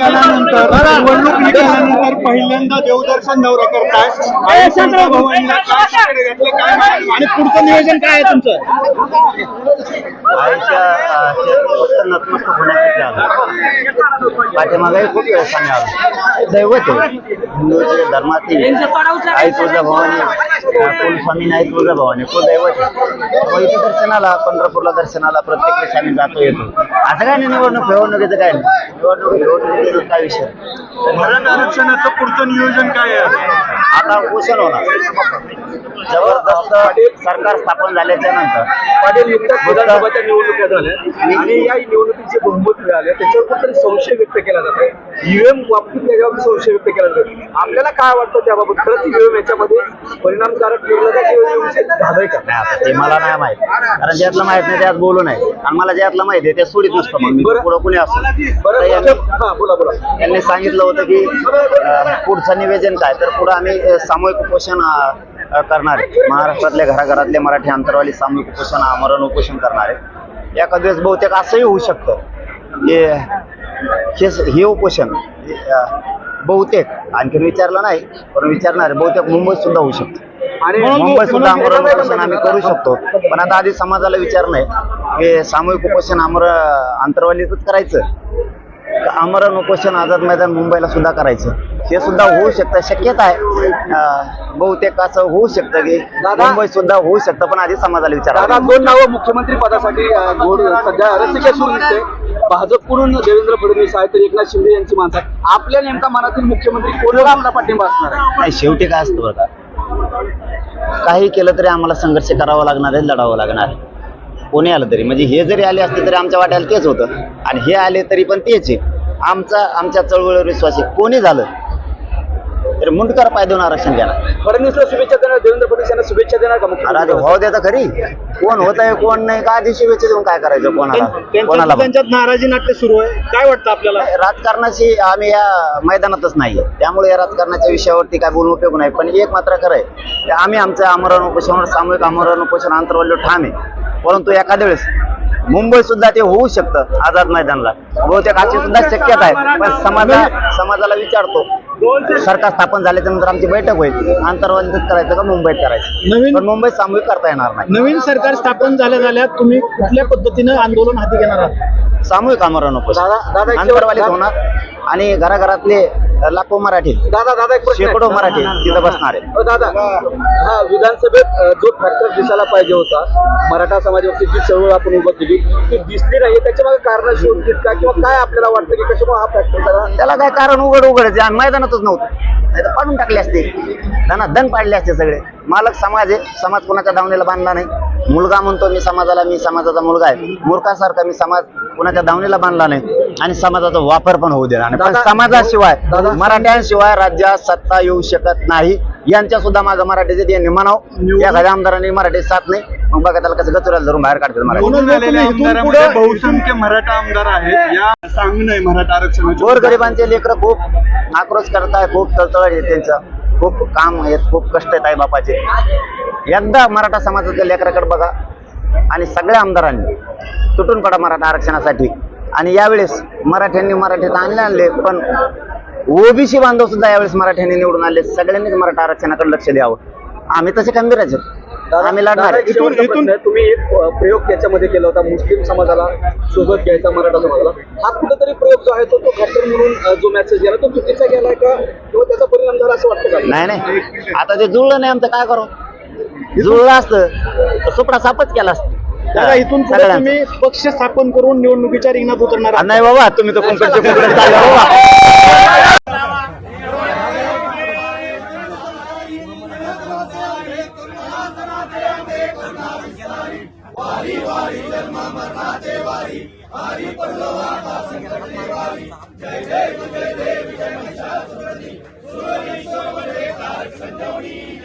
निकालानंतर निवडणूक निकालानंतर पहिल्यांदा देवदर्शन दौरा करताय? आणि पुढचं नियोजन काय आहे तुमचं? आईच्या नतमस्तक होण्यासाठी आलो. पाठीमागे खूप दैवत आहे. हिंदूचे धर्मातील आई तुळजाभवानी अ, कुलस्वामी नाही तुळजाभवानी कुलदैवत आहे? मग इथे दर्शनाला पंढरपूरला दर्शनाला प्रत्येक वेळेस आम्ही जातो येतो. असं काय नाही निवडणूक निवडणुकीचं काय नाही. निवडणूक निवडणुकीचं काय विषय? मराठा आरक्षणाचं पुढचं नियोजन काय आहे? आता उपोषण होणार. जबरदस्त सरकार स्थापन झाल्याच्यानंतर. पाटील नुकत्याच विधानसभाच्या निवडणुका झाल्या. आणि या निवडणुकीचे बहुमत मिळाले. त्याच्यावर कुठेतरी संशय व्यक्त केला जातो ईव्हीएम बाबतीत त्याच्यावर संशय व्यक्त केला जातो आपल्याला काय वाटतं त्याबाबत? खरंच ईव्हीएम याच्यामध्ये परिणामकारक ठरलं का किंवा व्यवस्थित झालंय का? नाही आता ते मला नाही माहीत. कारण ज्यातलं माहीत नाही त्यात बोलू नये. आणि मला ज्यातलं माहीत आहे ते सोडीत नसतं मग मी. बरं. पुढं कुणी असो. बरं यांनी- हा बोला बोला. यांनी सांगितलं होतं की अं, पुढचं निवेदन काय? तर पुढं आम्ही अं, सामूहिक उपोषण अं, अं, करणार आहे. महाराष्ट्रातल्या घराघरातले मराठी अंतरवाली सामूहिक उपोषण आमरण उपोषण करणार आहे. एखाद दिवस बहुतेक असंही होऊ शकतं. की हे हे उपोषण अं, बहुतेक. आणखीन विचारलं नाही पण विचारणार आहे. बहुतेक मुंबईत सुद्धा होऊ शकतं. आणि मुंबईत सुद्धा आमरण उपोषण आम्ही करू शकतो. पण आता आधी समाजाला विचारणं आहे. की सामूहिक उपोषण आमर अंतरवालीतच करायचं. का आमरण उपोषण आझाद मैदान मुंबईला सुद्धा करायचं. हे सुद्धा होऊ शकतं. शक्यता आहे. बहुतेक असं होऊ शकतं की मुंबईत सुद्धा होऊ शकतं पण आधी समाजाला दादा विचारा दोन नावं मुख्यमंत्री पदासाठी सध्या रसिके सुरू दिसते भाजपकडून देवेंद्र फडणवीस आहे तर एकनाथ शिंदे यांची माणसं. आपल्या नेमका मनातील मुख्यमंत्री कोणाला आपला पाठिंबा असणार आहे? नाही शेवटी काय असतं बरं का? काही केलं तरी आम्हाला संघर्ष करावा लागणार आहे लढावं लागणार आहे. कोणी आलं तरी म्हणजे हे जरी आले असते तरी आमच्या वाट्याला तेच होतं. आणि हे आले तरी पण तेच आहे. आमचा आमच्या चळवळीवर विश्वास आहे. कोणी झालं तरी मुंडकर पाय देऊन आरक्षण देणार. फडणवीसला शुभेच्छा देणार देवेंद्र फडणवीस यांना शुभेच्छा देणार का अरे मुख्यमंत्री भाव देता खरी कोण होत आहे कोण नाही का आधी शुभेच्छा देऊन काय करायचं कोणाला? कोणाला. त्यांच्यात नाराजी नाट्य सुरू आहे. काय वाटतं आपल्याला? राजकारणाची आम्ही या मैदानातच नाहीये त्यामुळे या राजकारणाच्या विषयावरती काय बोलून उपयोग नाही. पण एक मात्र खरं आहे. की आम्ही आमचं आमरण उपोषणावर सामूहिक आमरण उपोषण आंतरवल्य ठाम आहे परंतु एखाद्या वेळेस मुंबईत सुद्धा ते होऊ शकतं आझाद मैदानला. बहुतेक अशी सुद्धा शक्यता आहे. पण समाजा समाजाला विचारतो. सरकार स्थापन झाल्याच्यानंतर आमची बैठक होईल. आंतरवालीतच करायचं का मुंबईत करायचं? नवीन पण मुंबईत सामूहिक करता येणार नाही. नवीन सरकार स्थापन झाल्या झाल्या तुम्ही कुठल्या पद्धतीनं आंदोलन हाती घेणार आहात? सामूहिक आमरण उपोषण दादा- दादा, एक आंतरवालीत शेवट- होणार. आणि घराघरातले लाखो मराठी. दादा दादा एक प्रश्न आहे. शेकडो मराठी तिथं बसणार आहे. अ, दादा हा विधानसभेत अ, जो फॅक्टर दिसायला पाहिजे होता मराठा समाजावरती जी चळवळ आपण उभं केली ती दिसली नाही. त्याच्यामागे कारण शोधतील का? किंवा काय आपल्याला वाटतं की कशामुळे हा फॅक्टर त्याला काय कारण उघड उघड आहे. मैदानातच नव्हतं. नाही तर पाडून टाकले असते. दन पाडले असते सगळे. मालक समाज आहे. समाज कोणाच्या दावणीला बांधला नाही. मुलगा म्हणतो मी समाजाला मी समाजाचा मुलगा आहे. मूर्खासारखा मी समाज कोणाच्या दावणीला बांधला नाही. आणि समाजाचा वापर पण होऊ देणार नाही. पण समाजाशिवाय मराठ्यांशिवाय राज्यात सत्ता येऊ शकत नाही. यांच्या सुद्धा माझं मराठीचे यांनी म्हणाव. एखाद्या आमदारांनी मराठी साथ नाही. मग बघा त्याला कसं गचुराला धरून बाहेर काढतात मराठी. बहुसंख्य मराठा आमदार आहेत. या सांगणं आहे मराठा आरक्षणाच्या गोरगरिबांचे लेकरं खूप आक्रोश करताय खूप तळतळ आहे त्यांचं. खूप काम आहेत खूप कष्ट आहेत बापाचे. एकदा मराठा समाजाच्या लेकराकडे बघा आणि सगळ्या आमदारांनी तुटून पडा मराठा आरक्षणासाठी. आणि यावेळेस मराठ्यांनी मराठीत आणले आणले पण ओबीसी बांधव सुद्धा यावेळेस मराठ्यांनी निवडून आले सगळ्यांनीच मराठा आरक्षणाकडे लक्ष द्यावं. आम्ही तसे खंबीर आहेत. आम्ही लढणार आहे. शेवटचा इथून- प्रश्न आहे. तुम्ही एक अ, प्रयोग त्याच्यामध्ये केला होता. मुस्लिम समाजाला सोबत घ्यायचा मराठा समाजाला. हा कुठेतरी प्रयोग जो आहे तो तो घाटर म्हणून अ, जो मेसेज गेला तो चुकीचा गेलाय का? किंवा त्याचा परिणाम झाला असं वाटतं का? नाही नाही. आता ते जुळलं नाही आमचं काय करू? जुळलं असतं. तर सुपडा सापच केला असतं. दादा इथून पुढे. तुम्ही पक्ष स्थापन करून निवडणुकीच्या रिंगणात उतरणार आहात. नाही बाबा तुम्ही तर कुंकडचे कुंकड चालले बाबा साई मात ना पडलो संजवणी